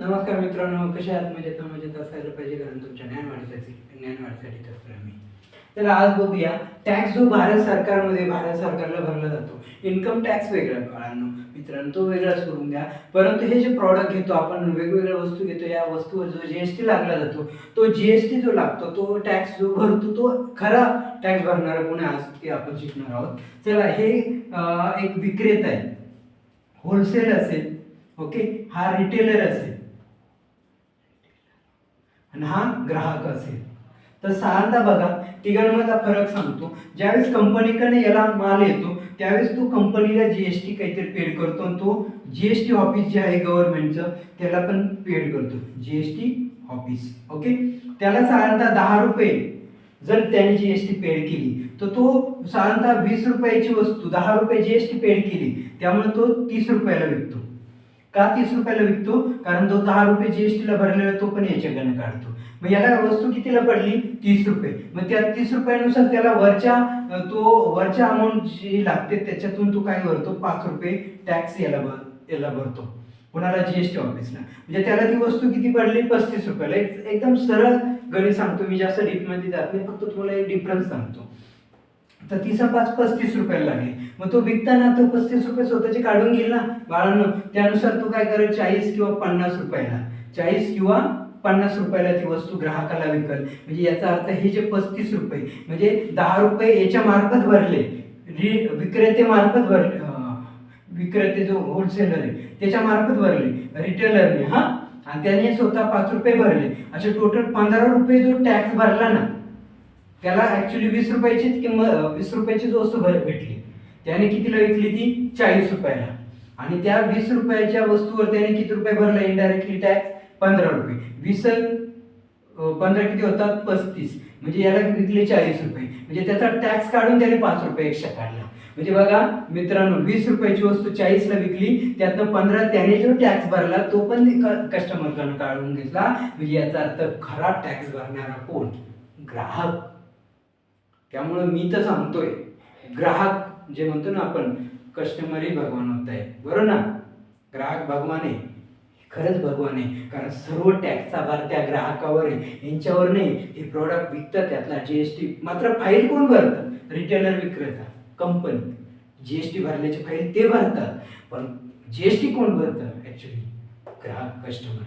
नमस्कार मित्रांनो कशा आहात? मजेत मजेत असायला पाहिजे कारण तुमच्या ज्ञानवाढीसाठी ज्ञानवाढीसाठी तर आम्ही. तर आज बघूया टॅक्स जो भारत सरकारमध्ये भारत सरकारला भरला जातो इन्कम टॅक्स वेगळा बाळांनो. मित्रांनो तो वेगळा सोडून द्या परंतु हे जे प्रॉडक्ट घेतो आपण वेगवेगळ्या वस्तू घेतो या वस्तूवर जो जीएसटी लागला जातो तो जीएसटी जो लागतो तो टॅक्स जो भरतो तो खरा टॅक्स भरणारा कोणी आज ते आपण शिकणार आहोत. चला हे एक विक्रेता आहे. होलसेल असेल ओके हा रिटेलर असेल. आणि हा ग्राहक असेल. तर साधारणतः बघा तिघांमधला फरक सांगतो. ज्यावेळेस कंपनीकडे याला माल येतो त्यावेळेस तो कंपनीला जी एस टी काहीतरी पेड करतो आणि तो जी एस टी ऑफिस जे आहे गव्हर्नमेंटचं त्याला पण पेड करतो. G S T office okay त्याला साधारणतः दहा रुपये जर त्याने जी एस टी पेड केली तर तो साधारणतः वीस रुपयाची वस्तू दहा रुपये जी एस टी पेड केली त्यामुळे तो तीस रुपयाला विकतो. का तीस रुपयाला विकतो? कारण तो दहा रुपये जीएसटीला भरलेला तो पण याच्याकडनं काढतो. मग याला वस्तू कितीला पडली? तीस रुपये. मग त्या तीस रुपयानुसार त्याला वरच्या तो वरच्या अमाऊंट जी लागते त्याच्यातून तो काय भरतो? पाच रुपये टॅक्स याला भर याला भरतो. कोणाला जीएसटी ऑफिसला म्हणजे त्याला ती वस्तू किती पडली? पस्तीस रुपयाला. एक- एकदम सरळ गणित सांगतो. मी जास्त डीपमध्ये जात नाही. फक्त तुम्हाला एक डिफरन्स सांगतो. तर तिचा पाच पस्तीस रुपयाला लागेल. मग तो विकताना तो पस्तीस रुपये स्वतःचे काढून घेईल ना? बाळांनो त्यानुसार तो काय करेल? चाळीस किंवा पन्नास रुपयाला. चाळीस किंवा पन्नास रुपयाला ती वस्तू ग्राहकाला विकल. म्हणजे याचा अर्थ हे जे पस्तीस रुपये म्हणजे दहा रुपये याच्या मार्फत भरले. रि विक्रेते मार्फत भरले विक्रेते जो होलसेलर आहे त्याच्या मार्फत भरले. रिटेलरने हा? आणि त्याने स्वतः पाच रुपये भरले. असे टोटल पंधरा रुपये जो टॅक्स भरला ना त्याला ऍक्च्युली वीस रुपयाचीच किंमत वीस रुपयाचीच वस्तू भर भेटली त्याने कितीला विकली ती? चाळीस रुपयाला. आणि त्या वीस रुपयाच्या वस्तूवर त्याने किती रुपये भरले? इनडायरेक्टली टॅक्स पंधरा रुपये. वीस पंधरा किती होतात? पस्तीस. म्हणजे याला विकले चाळीस रुपये. म्हणजे त्याचा टॅक्स काढून त्याने पाच रुपये एक्स्ट्रा काढला. म्हणजे बघा मित्रांनो वीस रुपयाची वस्तू चाळीसला विकली त्यातनं पंधरा त्याने जो टॅक्स भरला तो पण कस्टमरकडनं काढून घेतला. म्हणजे याचा अर्थ खरा टॅक्स भरणारा कोण? ग्राहक. त्यामुळं मी तर सांगतोय ग्राहक जे म्हणतो ना आपण कस्टमरही भगवान होत आहे बरोबर ना? ग्राहक भगवान आहे. खरंच भगवान आहे. कारण सर्व टॅक्सचा भार त्या ग्राहकावर आहे. यांच्यावर नाही. हे प्रॉडक्ट विकतं त्यातला जी एस टी मात्र फाईल कोण भरतं? रिटेलर विक्रेता कंपनी जी एस टी भरल्याची फाईल ते भरतात. पण जी एस टी कोण भरतं? ॲक्च्युली ग्राहक कस्टमर